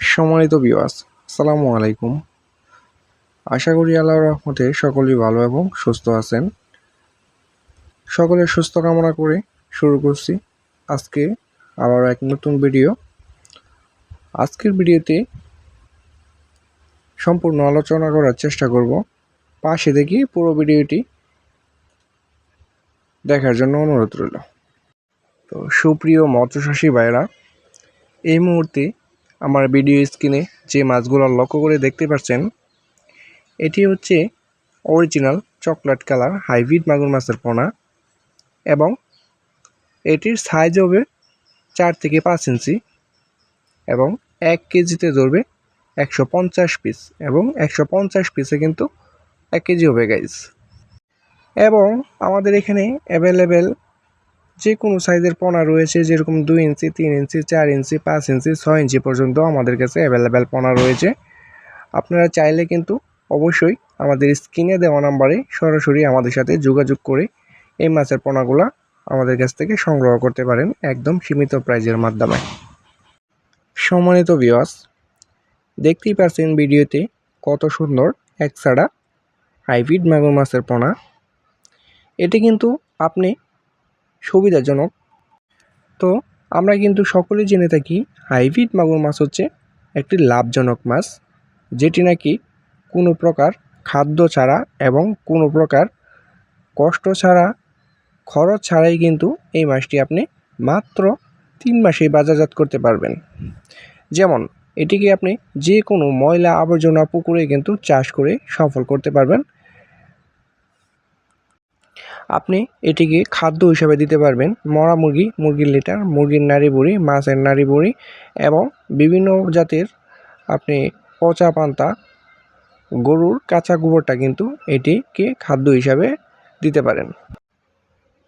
সম্মানিত বিওয়াস আসসালামু আলাইকুম। আশা করি আল্লাহর রহমতে সকলেই ভালো এবং সুস্থ আছেন। সকলের সুস্থ কামনা করে শুরু করছি আজকে আবার এক নতুন ভিডিও আজকের ভিডিওতে সম্পূর্ণ আলোচনা করার চেষ্টা করব। পাশে দেখি পুরো ভিডিওটি দেখার জন্য অনুরোধ রইল। তো সুপ্রিয় মৎস্যচাষী ভাইরা এই মুহূর্তে আমার ভিডিও স্ক্রিনে যে মাছগুলো লক্ষ্য করে দেখতে পাচ্ছেন, এটি হচ্ছে অরিজিনাল চকলেট কালার হাইব্রিড মাগুর মাছের পোনা এবং এটির সাইজ হবে চার থেকে পাঁচ ইঞ্চি এবং এক কেজিতে ধরবে একশো পঞ্চাশ পিস এবং একশো পঞ্চাশ পিসে কিন্তু এক কেজি হবে গাইজ এবং আমাদের এখানে অ্যাভেলেবেল যে কোনো সাইজের পোনা রয়েছে, যেরকম দুই ইঞ্চি, তিন ইঞ্চি, চার ইঞ্চি, পাঁচ ইঞ্চি, ছয় ইঞ্চি পর্যন্ত আমাদের কাছে অ্যাভেলেবেল পোনা রয়েছে। আপনারা চাইলে কিন্তু অবশ্যই আমাদের স্ক্রিনে দেওয়া নাম্বারে সরাসরি আমাদের সাথে যোগাযোগ করে এই মাছের পোনাগুলা আমাদের কাছ থেকে সংগ্রহ করতে পারেন একদম সীমিত প্রাইজের মাধ্যমে। সম্মানিত বিওয়াস দেখতেই পাচ্ছেন ভিডিওতে কত সুন্দর এক ছাড়া হাইব্রিড মাগুর মাছের পোনা। এটি কিন্তু আপনি সুবিধাজনক। তো আমরা কিন্তু সকলেই জেনে থাকি, হাইব্রিড মাগুর মাছ হচ্ছে একটি লাভজনক মাছ, যেটি নাকি কোনো প্রকার খাদ্য ছাড়া এবং কোনো প্রকার কষ্ট ছাড়া, খরচ ছাড়াই কিন্তু এই মাছটি আপনি মাত্র তিন মাসেই বাজারজাত করতে পারবেন। যেমন, এটিকে আপনি যে কোনো ময়লা আবর্জনা পুকুরে কিন্তু চাষ করে সফল করতে পারবেন। আপনি এটিকে খাদ্য হিসাবে দিতে পারবেন। মরা মুরগি, মুরগির লিটার, মুরগির নাড়ি বুড়ি, মাছের নাড়ি বুড়ি এবং বিভিন্ন জাতের আপনি পচা পান্তা, গরুর কাঁচা গোবরটা কিন্তু এটিকে খাদ্য হিসাবে দিতে পারেন।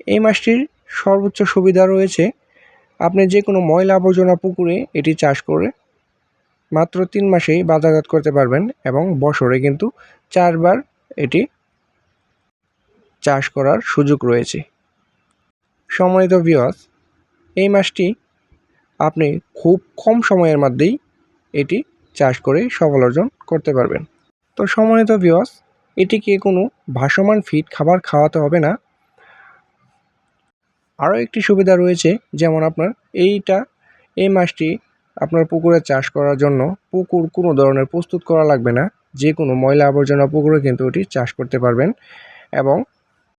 এই মাছটির সর্বোচ্চ সুবিধা রয়েছে, আপনি যে কোনো ময়লা আবর্জনা পুকুরে এটি চাষ করে মাত্র তিন মাসেই বাজারজাত করতে পারবেন এবং বছরে কিন্তু চারবার এটি চাষ করার সুযোগ রয়েছে। সম্মানিত ভিওয়াস এই মাছটি আপনি খুব কম সময়ের মধ্যেই এটি চাষ করে সফল অর্জন করতে পারবেন। তো সম্মানিত ভিওয়াস এটিকে কোনো ভাসমান ফিড খাবার খাওয়াতে হবে না? আরও একটি সুবিধা রয়েছে, যেমন আপনার এইটা, এই মাছটি আপনার পুকুরে চাষ করার জন্য পুকুর কোনো ধরনের প্রস্তুত করা লাগবে না। যে কোনো ময়লা আবর্জনা পুকুরে কিন্তু এটি চাষ করতে পারবেন এবং